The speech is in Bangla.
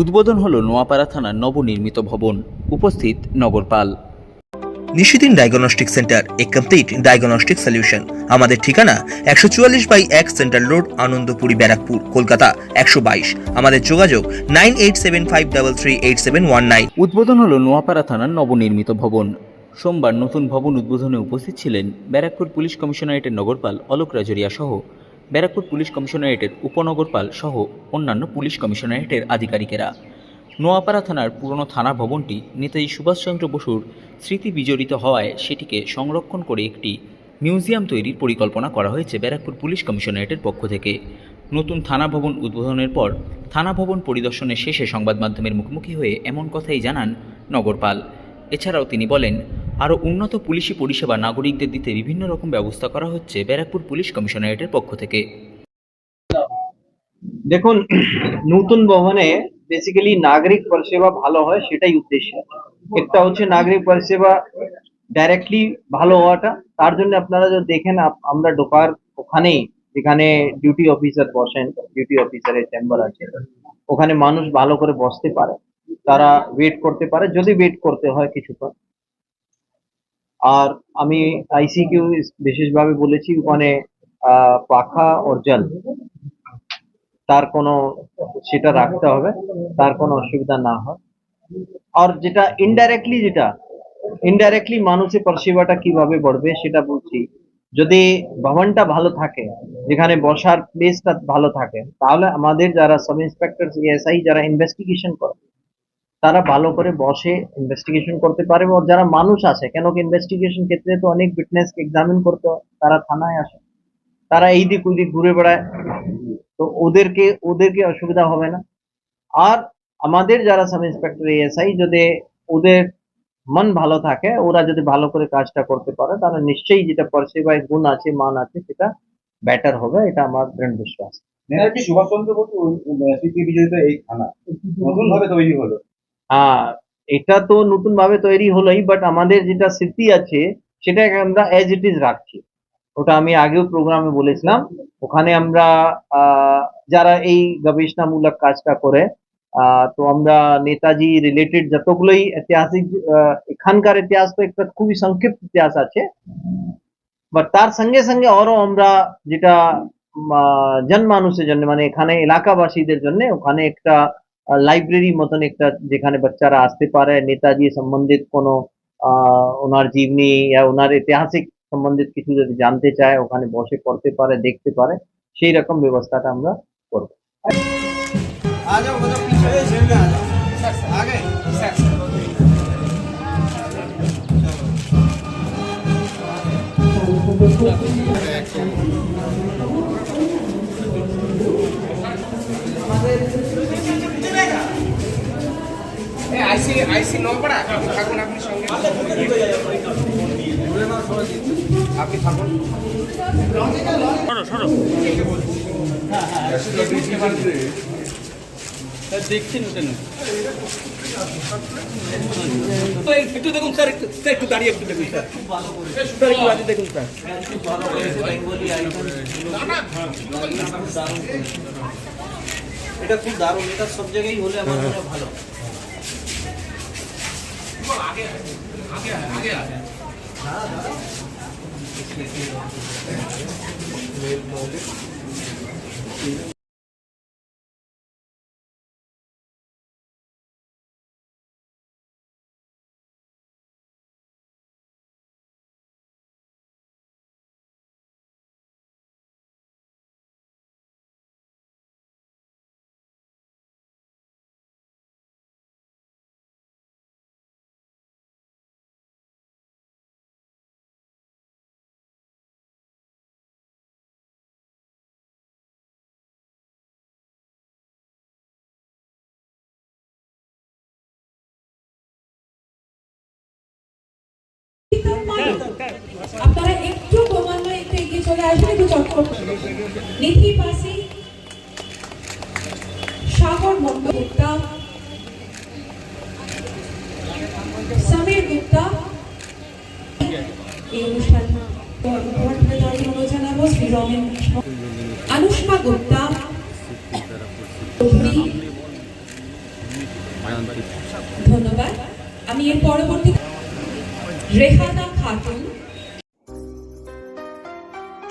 উদ্বোধন হল নোয়াপাড়া থানার নবনির্মিত ভবন উপস্থিত নগরপাল। Nishidin diagnostic centre a complete diagnostic solution. আমাদের ঠিকানা একশো চুয়াল্লিশ বাই এক সেন্ট্রাল রোড আনন্দপুরি ব্যারাকপুর কলকাতা একশো বাইশ। আমাদের যোগাযোগ nine eight seven five double three eight seven one nine. উদ্বোধন হল নোয়াপাড়া থানার নবনির্মিত ভবন। সোমবার নতুন ভবন উদ্বোধনে উপস্থিত ছিলেন ব্যারাকপুর পুলিশ কমিশনারেটের নগরপাল অলোক রাজরিয়া সহ ব্যারাকপুর পুলিশ কমিশনারেটের উপনগরপাল সহ অন্যান্য পুলিশ কমিশনারেটের আধিকারিকেরা। নোয়াপাড়া থানার পুরনো থানা ভবনটি নেতাজি সুভাষচন্দ্র বসুর স্মৃতি বিজড়িত হওয়ায় সেটিকে সংরক্ষণ করে একটি মিউজিয়াম তৈরির পরিকল্পনা করা হয়েছে ব্যারাকপুর পুলিশ কমিশনারেটের পক্ষ থেকে। নতুন থানা ভবন উদ্বোধনের পর থানা ভবন পরিদর্শনের শেষে সংবাদ মাধ্যমের মুখোমুখি হয়ে এমন কথাই জানান নগরপাল। এছাড়াও তিনি বলেন আরও উন্নত পুলিশি পরিষেবা নাগরিকদের দিতে বিভিন্ন রকম ব্যবস্থা করা হচ্ছে ব্যারাকপুর পুলিশ কমিশনারেটের পক্ষ থেকে। দেখুন, নতুন ভবনে বেসিক্যালি নাগরিক পরিষেবা ভালো হয় সেটাই উদ্দেশ্য। একটা হচ্ছে নাগরিক পরিষেবা ডাইরেক্টলি ভালো হওয়াটা, তার জন্য আপনারা যদি দেখেন আমরা ঢোকার ওখানেই, যেখানে ডিউটি অফিসার বসেন ডিউটি অফিসারের চেম্বার আছে, ওখানে মানুষ ভালো করে বসতে পারে, তারা ওয়েট করতে পারে, যদি ওয়েট করতে হয় কিছুক্ষণ। আর আমি আইসিকিউ বিশেষভাবে বলেছি ওখানে পাখা জল। তার কোনো, সেটা রাখতে হবে, তার কোনো অসুবিধা না হয়। আর যেটা ইনডাইরেক্টলি যেটা ইনডাইরেক্টলি মানুষের পরিষেবাটা কীভাবে বাড়বে সেটা বলছি, যদি ভবনটা ভালো থাকে, যেখানে বসার প্লেসটা ভালো থাকে, তাহলে আমাদের যারা সাব ইন্সপেক্টর এসআই যারা ইনভেস্টিগেশন করে তারা ভালো করে বসে ইনভেস্টিগেশন করতে পারে আর যারা মানুষ আছে কেন কি ইনভেস্টিগেশন ক্ষেত্রে তো অনেক উইটনেস এক্সামিন করতে হয় তারা থানায় আসে তারা এই দিক ওই দিক ঘুরে বেড়ায় তো ওদেরকে ওদেরকে অসুবিধা হবে না আর আমাদের যারা সাব ইন্সপেক্টর এসআই যদি ওদের মন ভালো থাকে ওরা যদি ভালো করে কাজটা করতে পারে তাহলে নিশ্চয়ই যেটা পরিষেবায় গুণ আছে মান আছে সেটা বেটার হবে এটা আমার দৃঢ় বিশ্বাস সুভাষচন্দ্র বসু এই থানা নতুন ভাবে তৈরি হলো হ্যাঁ এটা তো নতুন ভাবে তৈরি হলোই বাট আমাদের যেটা স্মৃতি আছে, সেটাকে আমরা এজ ইট ইজ রাখছি। ওটা আমি আগেও প্রোগ্রামে বলেছিলাম। ওখানে আমরা যারা এই গবেষণামূলক কাজটা করে তো আমরা নেতাজি রিলেটেড যতগুলোই ঐতিহাসিক এখানকার ইতিহাস তো একটা খুবই সংক্ষিপ্ত ইতিহাস আছে। বাট তার সঙ্গে সঙ্গে আরও আমরা যেটা জন মানুষের জন্য মানে এখানে এলাকাবাসীদের জন্য ওখানে একটা লাইব্রেরি মতন একটা যেখানে বাচ্চারা আসতে পারে নেতাজি সম্বন্ধিত কোনো আহ, ওনার জীবনী বা ওনার ঐতিহাসিক সম্বন্ধিত কিছু যদি জানতে চায় ওখানে বসে পড়তে পারে দেখতে পারে সেই রকম ব্যবস্থাটা আমরা করব। আইসি আইসি নপাড়া থাকুন, আপনি সঙ্গে আপনি থাকুন। দেখছেন কেন একটু দেখুন স্যার একটু দাঁড়িয়ে একটু দেখুন স্যার দেখুন স্যার এটা খুব দারুণ, এটা সব জায়গায় হলে আমার ভালো। আপনারা চলে আসবে একটু চটপট নিধি পাশে সাগর মন্ডল গুপ্তা, সমীর গুপ্তা। এই অনুষ্ঠান জানাব গুপ্তা ধন্যবাদ। আমি এর পরবর্তী রেহানা খাতুন।